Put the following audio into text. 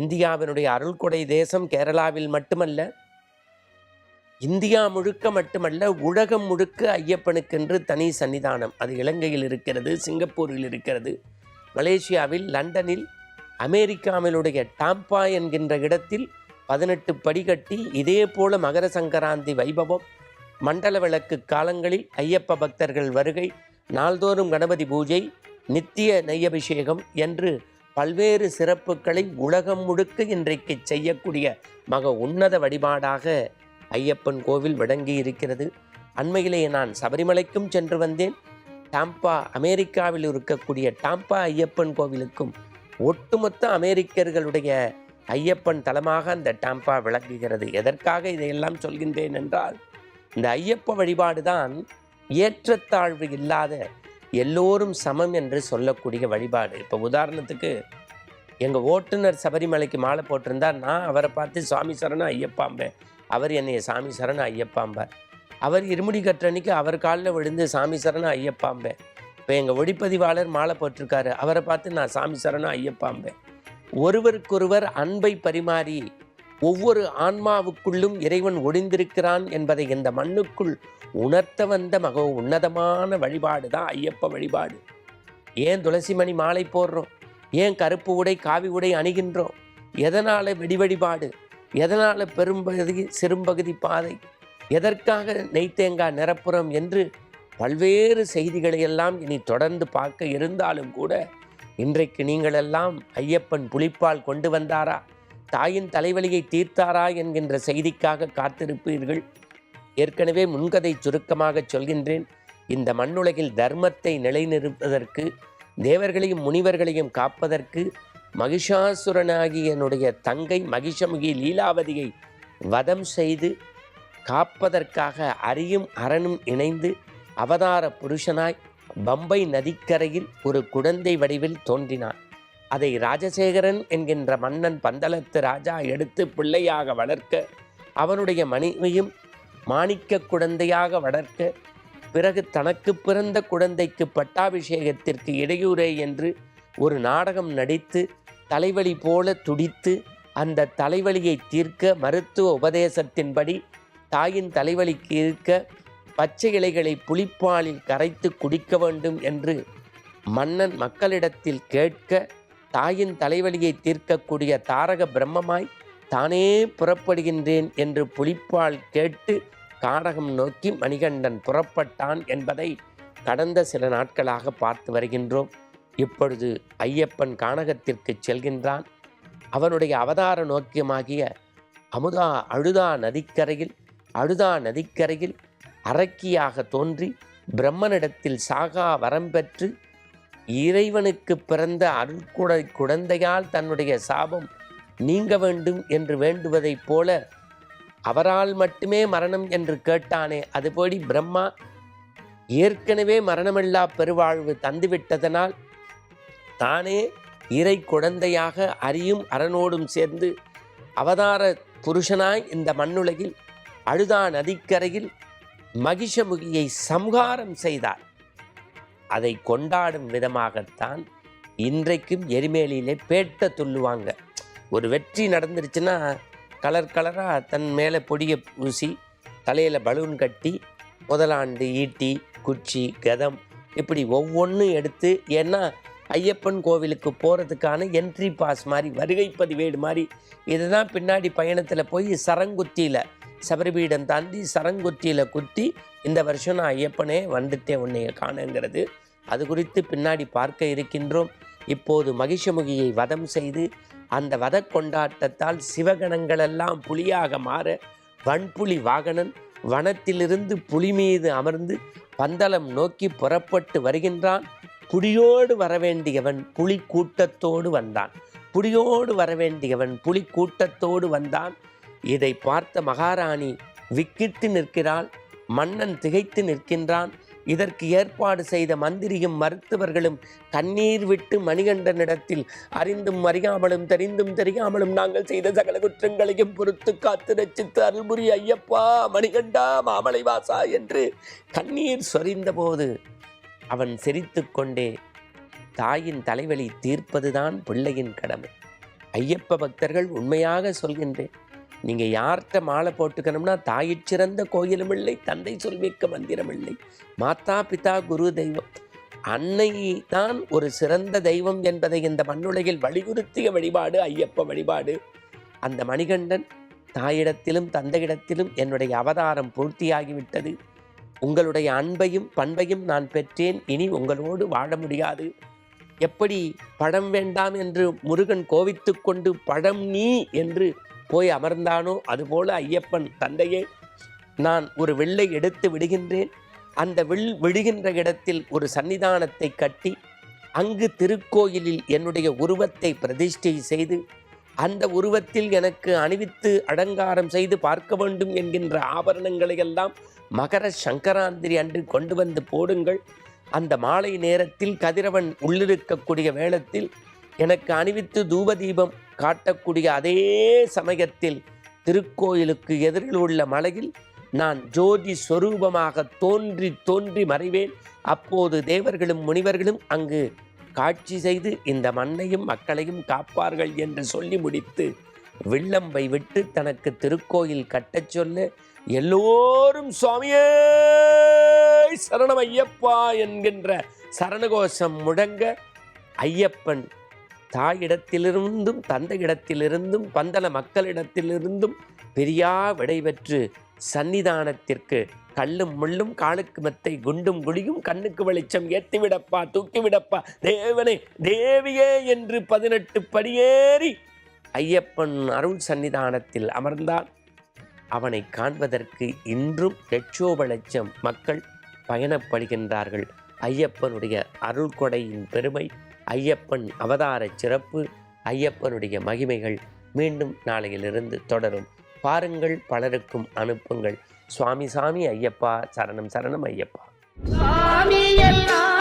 இந்தியாவினுடைய அருள்கொடை தேசம் கேரளாவில் மட்டுமல்ல இந்தியா முழுக்க மட்டுமல்ல உலகம் முழுக்க ஐயப்பனுக்கென்று தனி சன்னிதானம். அது இலங்கையில் இருக்கிறது சிங்கப்பூரில் இருக்கிறது மலேசியாவில் லண்டனில் அமெரிக்காவினுடைய டாம்பா என்கின்ற இடத்தில் பதினெட்டு படிகட்டி இதே போல மகர சங்கராந்தி வைபவம் மண்டல விளக்கு காலங்களில் ஐயப்ப பக்தர்கள் வருகை நாள்தோறும் கணபதி பூஜை நித்திய நெய்யபிஷேகம் என்று பல்வேறு சிறப்புகளை உலகம் முழுக்க இன்றைக்கு செய்யக்கூடிய மக உன்னத வழிபாடாக ஐயப்பன் கோவில் விளங்கி இருக்கிறது. அண்மையிலே நான் சபரிமலைக்கும் சென்று வந்தேன். டாம்பா அமெரிக்காவில் இருக்கக்கூடிய டாம்பா ஐயப்பன் கோவிலுக்கும் ஒட்டுமொத்த அமெரிக்கர்களுடைய ஐயப்பன் தலமாக அந்த டாம்பா விளங்குகிறது. எதற்காக இதையெல்லாம் சொல்கின்றேன் என்றால் இந்த ஐயப்ப வழிபாடு தான் ஏற்றத்தாழ்வு இல்லாத எல்லோரும் சமம் என்று சொல்லக்கூடிய வழிபாடு. இப்போ உதாரணத்துக்கு எங்கள் ஓட்டுநர் சபரிமலைக்கு மாலை போட்டிருந்தார் நான் அவரை பார்த்து சுவாமி சரணம் ஐயப்பாம்பேன் அவர் என்னைய சாமி சரணம் ஐயப்பாம்பார். அவர் இருமுடி கற்றன்னைக்கு அவர் காலில் விழுந்து சாமி சரணம் ஐயப்பாம்பேன் இப்போ எங்கள் ஒளிப்பதிவாளர் மாலை போட்டிருக்காரு. அவரை பார்த்து நான் சாமி சரணம் ஐயப்பாம்பேன் ஒருவருக்கொருவர் அன்பை பரிமாறி ஒவ்வொரு ஆன்மாவுக்குள்ளும் இறைவன் ஒளிந்திருக்கிறான் என்பதை இந்த மண்ணுக்குள் உணர்த்த வந்த மக உன்னதமான வழிபாடு தான் ஐயப்ப வழிபாடு. ஏன் துளசிமணி மாலை போடுறோம்? ஏன் கருப்பு உடை காவி உடை அணுகின்றோம்? எதனால் வெடி வழிபாடு? எதனால் பெரும்பகுதி சிறும்பகுதி பாதை? எதற்காக நெய்த்தேங்காய் நிரப்புறம் என்று பல்வேறு செய்திகளை எல்லாம் இனி தொடர்ந்து பார்க்க இருந்தாலும் கூட இன்றைக்கு நீங்களெல்லாம் ஐயப்பன் புளிப்பால் கொண்டு வந்தாரா? தாயின் தலைவலியை தீர்த்தாரா என்கின்ற செய்திக்காக காத்திருப்பீர்கள். ஏற்கனவே முன்கதை சுருக்கமாக சொல்கின்றேன். இந்த மண்ணுலகில் தர்மத்தை நிலைநிறுப்பதற்கு தேவர்களையும் முனிவர்களையும் காப்பதற்கு மகிஷாசுரனாகியனுடைய தங்கை மகிஷமுகி லீலாவதியை வதம் செய்து காப்பதற்காக அரியும் அரணும் இணைந்து அவதார புருஷனாய் பம்பை நதிக்கரையில் ஒரு குழந்தை வடிவில் தோன்றினான் அதை ராஜசேகரன் என்கின்ற மன்னன் பந்தளத்து ராஜா எடுத்து பிள்ளையாக வளர்க்க அவனுடைய மனைவியும் மாணிக்க குழந்தையாக வளர்க்க பிறகு தனக்கு பிறந்த குழந்தைக்கு பட்டாபிஷேகத்திற்கு இடையூறே என்று ஒரு நாடகம் நடித்து தலைவலி போல துடித்து அந்த தலைவலியை தீர்க்க மருத்துவ உபதேசத்தின்படி தாயின் தலைவலிக்கு இருக்க பச்சை இலைகளை புளிப்பாலில் கரைத்து குடிக்க வேண்டும் என்று மன்னன் மக்களிடத்தில் கேட்க தாயின் தலைவலியை தீர்க்கக்கூடிய தாரக பிரம்மமாய் தானே புறப்படுகின்றேன் என்று புளிப்பால் கேட்டு காடகம் நோக்கி மணிகண்டன் புறப்பட்டான் என்பதை கடந்த சில நாட்களாக பார்த்து வருகின்றோம். இப்பொழுது ஐயப்பன் கானகத்திற்கு செல்கின்றான். அவனுடைய அவதார நோக்கியமாகிய அமுதா அழுதா நதிக்கரையில் அழுதா நதிக்கரையில் அரக்கியாக தோன்றி பிரம்மனிடத்தில் சாகா வரம் பெற்று இறைவனுக்கு பிறந்த அருட்குடை குழந்தையால் தன்னுடைய சாபம் நீங்க வேண்டும் என்று வேண்டுவதைப் போல அவரால் மட்டுமே மரணம் என்று கேட்டானே அதுபடி பிரம்மா? ஏற்கனவே மரணமில்லா பெருவாழ்வு தந்துவிட்டதனால் தானே இறை குழந்தையாக அரியும் அரணோடும் சேர்ந்து அவதார புருஷனாய் இந்த மண்ணுலகில் அழுதா நதிக்கரையில் மகிஷமுகியை சம்ஹாரம் செய்தார். அதை கொண்டாடும் விதமாகத்தான் இன்றைக்கும் எரிமேலியிலே பேட்ட துள்ளுவாங்க. ஒரு வெற்றி நடந்துருச்சுன்னா கலர் கலராக தன் மேலே பொடியை பூசி தலையில் பலூன் கட்டி முதலாண்டு ஈட்டி குச்சி கதம் இப்படி ஒவ்வொன்றும் எடுத்து ஏன்னா ஐயப்பன் கோவிலுக்கு போகிறதுக்கான என்ட்ரி பாஸ் மாதிரி வருகை பதிவேடு மாதிரி இதுதான் பின்னாடி பயணத்தில் போய் சரங்குத்தியில் சபரிபீடம் தாண்டி சரங்குத்தியில் குத்தி இந்த வருஷம் நான் ஐயப்பனே வந்துட்டேன் உன்னைய காணுங்கிறது. அது குறித்து பின்னாடி பார்க்க இருக்கின்றோம். இப்போது மகிஷமுகியை வதம் செய்து அந்த வத கொண்டாட்டத்தால் சிவகணங்களெல்லாம் புலியாக மாற வன்புலி வாகனன் வனத்திலிருந்து புலி மீது அமர்ந்து பந்தளம் நோக்கி புறப்பட்டு வருகின்றான். புலியோடு வரவேண்டியவன் புலி கூட்டத்தோடு வந்தான். புலியோடு வரவேண்டியவன் புலி கூட்டத்தோடு வந்தான். இதை பார்த்த மகாராணி விக்கிட்டு நிற்கிறாள். மன்னன் திகைத்து நிற்கின்றான். இதற்கு ஏற்பாடு செய்த மந்திரியும் மருத்துவர்களும் கண்ணீர் விட்டு மணிகண்டனிடத்தில் அறிந்தும் அறியாமலும் தெரிந்தும் தெரியாமலும் நாங்கள் செய்த சகல குற்றங்களையும் பொறுத்து காத்து ரச்சித்து அருள்புரி ஐயப்பா மணிகண்டா மாமலை வாசா என்று கண்ணீர் சொரிந்தபோது அவன் சிரித்துக்கொண்டே தாயின் தலைவலி தீர்ப்பதுதான் பிள்ளையின் கடமை. ஐயப்ப பக்தர்கள் உண்மையாக சொல்கின்றேன். நீங்கள் யார்கிட்ட மாலை போட்டுக்கணும்னா தாயிற் சிறந்த கோயிலும் இல்லை தந்தை சொல்மிக்க மந்திரம் இல்லை. மாதா பிதா குரு தெய்வம். அன்னை தான் ஒரு சிறந்த தெய்வம் என்பதை இந்த மண்ணுலகில் வலியுறுத்திய வழிபாடு ஐயப்ப வழிபாடு. அந்த மணிகண்டன் தாயிடத்திலும் தந்தையிடத்திலும் என்னுடைய அவதாரம் பூர்த்தியாகிவிட்டது. உங்களுடைய அன்பையும் பண்பையும் நான் பெற்றேன். இனி உங்களோடு வாழ முடியாது. எப்படி பழம் வேண்டாம் என்று முருகன் கோவித்து கொண்டு பழம் நீ என்று போய் அமர்ந்தானோ அதுபோல ஐயப்பன் தந்தையே நான் ஒரு வில்லை எடுத்து விடுகின்றேன். அந்த வில் விடுகின்ற இடத்தில் ஒரு சன்னிதானத்தை கட்டி அங்கு திருக்கோயிலில் என்னுடைய உருவத்தை பிரதிஷ்டை செய்து அந்த உருவத்தில் எனக்கு அணிவித்து அலங்காரம் செய்து பார்க்க வேண்டும் என்கின்ற ஆபரணங்களை எல்லாம் மகர சங்கராந்திரி அன்று கொண்டு வந்து போடுங்கள். அந்த மாலை நேரத்தில் கதிரவன் உள்ளிருக்கக்கூடிய வேளத்தில் எனக்கு அணிவித்து தூபதீபம் காட்டக்கூடிய அதே சமயத்தில் திருக்கோயிலுக்கு எதிரில் உள்ள மலையில் நான் ஜோதி ஸ்வரூபமாக தோன்றி தோன்றி மறைவேன். அப்போது தேவர்களும் முனிவர்களும் அங்கு காட்சி செய்து இந்த மண்ணையும் மக்களையும் காப்பார்கள் என்று சொல்லி முடித்து வில்லம்பை விட்டு தனக்கு திருக்கோயில் கட்டச் சொல்ல எல்லோரும் சுவாமியே சரணம் ஐயப்பா என்கின்ற சரணகோஷம் முழங்க ஐயப்பன் தாயிடத்திலிருந்தும் தந்தையிடத்திலிருந்தும் பந்தல மக்களிடத்திலிருந்தும் பெரியா விடைபெற்று சன்னிதானத்திற்கு கல்லும் முள்ளும் காலுக்கு மெத்தை குண்டும் குழியும் கண்ணுக்கு வெளிச்சம் ஏத்திவிடப்பா தூக்கிவிடப்பா. தேவனே தேவியே என்று பதினெட்டு படியேறி ஐயப்பன் அருள் சன்னிதானத்தில் அமர்ந்தான். அவனை காண்பதற்கு இன்றும் லட்சோப லட்சம் மக்கள் பயணப்படுகின்றார்கள். ஐயப்பனுடைய அருள் கொடையின் பெருமை ஐயப்பன் அவதார சிறப்பு ஐயப்பனுடைய மகிமைகள் மீண்டும் நாளையிலிருந்து தொடரும். பாருங்கள் பலருக்கும் அனுப்புங்கள். சுவாமி சாமி ஐயப்பா சரணம் சரணம் ஐயப்பா. எல்லாம்